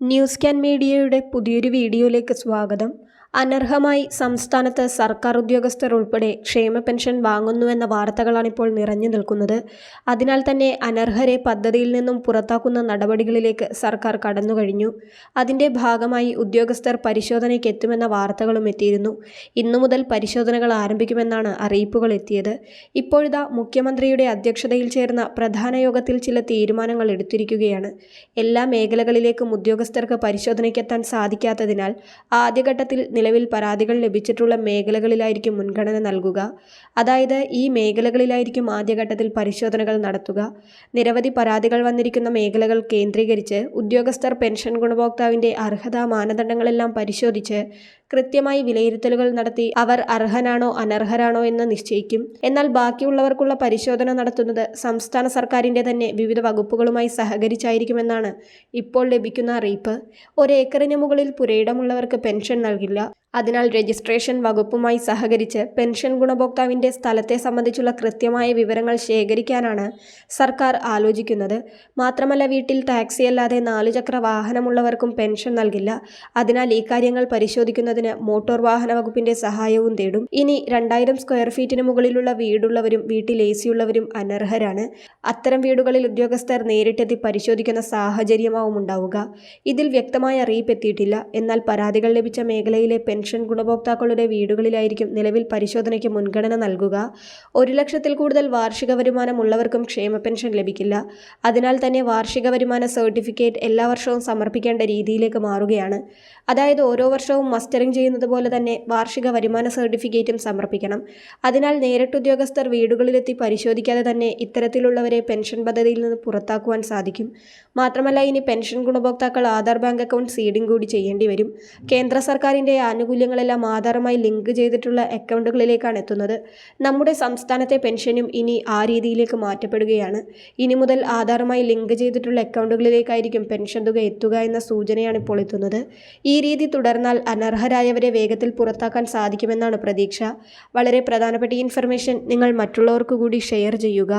News can മീഡിയയുടെ പുതിയൊരു വീഡിയോയിലേക്ക് സ്വാഗതം. അനർഹമായി സംസ്ഥാനത്ത് സർക്കാർ ഉദ്യോഗസ്ഥർ ഉൾപ്പെടെ ക്ഷേമ പെൻഷൻ വാങ്ങുന്നുവെന്ന വാർത്തകളാണിപ്പോൾ നിറഞ്ഞു നിൽക്കുന്നത്. അതിനാൽ തന്നെ അനർഹരെ പദ്ധതിയിൽ നിന്നും പുറത്താക്കുന്ന നടപടികളിലേക്ക് സർക്കാർ കടന്നുകഴിഞ്ഞു. അതിന്റെ ഭാഗമായി ഉദ്യോഗസ്ഥർ പരിശോധനയ്ക്ക് എത്തുമെന്ന വാർത്തകളും എത്തിയിരുന്നു. ഇന്നു മുതൽ പരിശോധനകൾ ആരംഭിക്കുമെന്നാണ് അറിയിപ്പുകൾ എത്തിയത്. ഇപ്പോഴിതാ മുഖ്യമന്ത്രിയുടെ അധ്യക്ഷതയിൽ ചേർന്ന പ്രധാന യോഗത്തിൽ ചില തീരുമാനങ്ങൾ എടുത്തിരിക്കുകയാണ്. എല്ലാ മേഖലകളിലേക്കും ഉദ്യോഗസ്ഥർക്ക് പരിശോധനയ്ക്കെത്താൻ സാധിക്കാത്തതിനാൽ ആദ്യഘട്ടത്തിൽ നിലവിൽ പരാതികൾ ലഭിച്ചിട്ടുള്ള മേഖലകളിലായിരിക്കും മുൻഗണന നൽകുക. അതായത് ഈ മേഖലകളിലായിരിക്കും ആദ്യഘട്ടത്തിൽ പരിശോധനകൾ നടത്തുക. നിരവധി പരാതികൾ വന്നിരിക്കുന്ന മേഖലകൾ കേന്ദ്രീകരിച്ച് ഉദ്യോഗസ്ഥർ പെൻഷൻ ഗുണഭോക്താവിന്റെ അർഹതാ മാനദണ്ഡങ്ങളെല്ലാം പരിശോധിച്ച് കൃത്യമായി വിലയിരുത്തലുകൾ നടത്തി അവർ അർഹനാണോ അനർഹരാണോ എന്ന് നിശ്ചയിക്കും. എന്നാൽ ബാക്കിയുള്ളവർക്കുള്ള പരിശോധന നടത്തുന്നത് സംസ്ഥാന സർക്കാരിന്റെ തന്നെ വിവിധ വകുപ്പുകളുമായി സഹകരിച്ചായിരിക്കുമെന്നാണ് ഇപ്പോൾ ലഭിക്കുന്ന അറിയിപ്പ്. ഒരേക്കറിന് മുകളിൽ പുരയിടമുള്ളവർക്ക് പെൻഷൻ നൽകില്ല. അതിനാൽ രജിസ്ട്രേഷൻ വകുപ്പുമായി സഹകരിച്ച് പെൻഷൻ ഗുണഭോക്താവിന്റെ സ്ഥലത്തെ സംബന്ധിച്ചുള്ള കൃത്യമായ വിവരങ്ങൾ ശേഖരിക്കാനാണ് സർക്കാർ ആലോചിക്കുന്നത്. മാത്രമല്ല വീട്ടിൽ ടാക്സി അല്ലാതെ നാലുചക്ര വാഹനമുള്ളവർക്കും പെൻഷൻ നൽകില്ല. അതിനാൽ ഈ കാര്യങ്ങൾ പരിശോധിക്കുന്നതിന് മോട്ടോർ വാഹന വകുപ്പിന്റെ സഹായവും തേടും. ഇനി രണ്ടായിരം സ്ക്വയർ ഫീറ്റിന് മുകളിലുള്ള വീടുള്ളവരും വീട്ടിൽ എ സിയുള്ളവരും അനർഹരാണ്. അത്തരം വീടുകളിൽ ഉദ്യോഗസ്ഥർ നേരിട്ടെത്തി പരിശോധിക്കുന്ന സാഹചര്യമാവും ഉണ്ടാവുക ഇതിൽ വ്യക്തമായ അറിയിപ്പ് എത്തിയിട്ടില്ല. എന്നാൽ പരാതികൾ ലഭിച്ച മേഖലയിലെ പെൻഷൻ ഗുണഭോക്താക്കളുടെ വീടുകളിലായിരിക്കും നിലവിൽ പരിശോധനയ്ക്ക് മുൻഗണന നൽകുക. ഒരു ലക്ഷത്തിൽ കൂടുതൽ വാർഷിക വരുമാനം ഉള്ളവർക്കും ക്ഷേമ പെൻഷൻ ലഭിക്കില്ല. അതിനാൽ തന്നെ വാർഷിക വരുമാന സർട്ടിഫിക്കറ്റ് എല്ലാ വർഷവും സമർപ്പിക്കേണ്ട രീതിയിലേക്ക് മാറുകയാണ്. അതായത് ഓരോ വർഷവും മസ്റ്ററിംഗ് ചെയ്യുന്നത് പോലെ തന്നെ വാർഷിക വരുമാന സർട്ടിഫിക്കറ്റും സമർപ്പിക്കണം. അതിനാൽ നേരിട്ട് ഉദ്യോഗസ്ഥർ വീടുകളിലെത്തി പരിശോധിക്കാതെ തന്നെ ഇത്തരത്തിലുള്ളവരെ പെൻഷൻ പദ്ധതിയിൽ നിന്ന് പുറത്താക്കുവാൻ സാധിക്കും. മാത്രമല്ല ഇനി പെൻഷൻ ഗുണഭോക്താക്കൾ ആധാർ ബാങ്ക് അക്കൗണ്ട് സീഡിംഗ് കൂടി ചെയ്യേണ്ടി വരും. കേന്ദ്ര സർക്കാരിന്റെ ആനുകൂല്യങ്ങളെല്ലാം ആധാറുമായി ലിങ്ക് ചെയ്തിട്ടുള്ള അക്കൗണ്ടുകളിലേക്കാണ് എത്തുന്നത്. നമ്മുടെ സംസ്ഥാനത്തെ പെൻഷനും ഇനി ആ രീതിയിലേക്ക് മാറ്റപ്പെടുകയാണ്. ഇനി മുതൽ ആധാറുമായി ലിങ്ക് ചെയ്തിട്ടുള്ള അക്കൗണ്ടുകളിലേക്കായിരിക്കും പെൻഷൻ തുക എത്തുക എന്ന സൂചനയാണ് ഇപ്പോൾ എത്തുന്നത്. ഈ രീതി തുടർന്നാൽ അനർഹരായവരെ വേഗത്തിൽ പുറത്താക്കാൻ സാധിക്കുമെന്നാണ് പ്രതീക്ഷ. വളരെ പ്രധാനപ്പെട്ട ഇൻഫർമേഷൻ നിങ്ങൾ മറ്റുള്ളവർക്ക് കൂടി ഷെയർ ചെയ്യുക.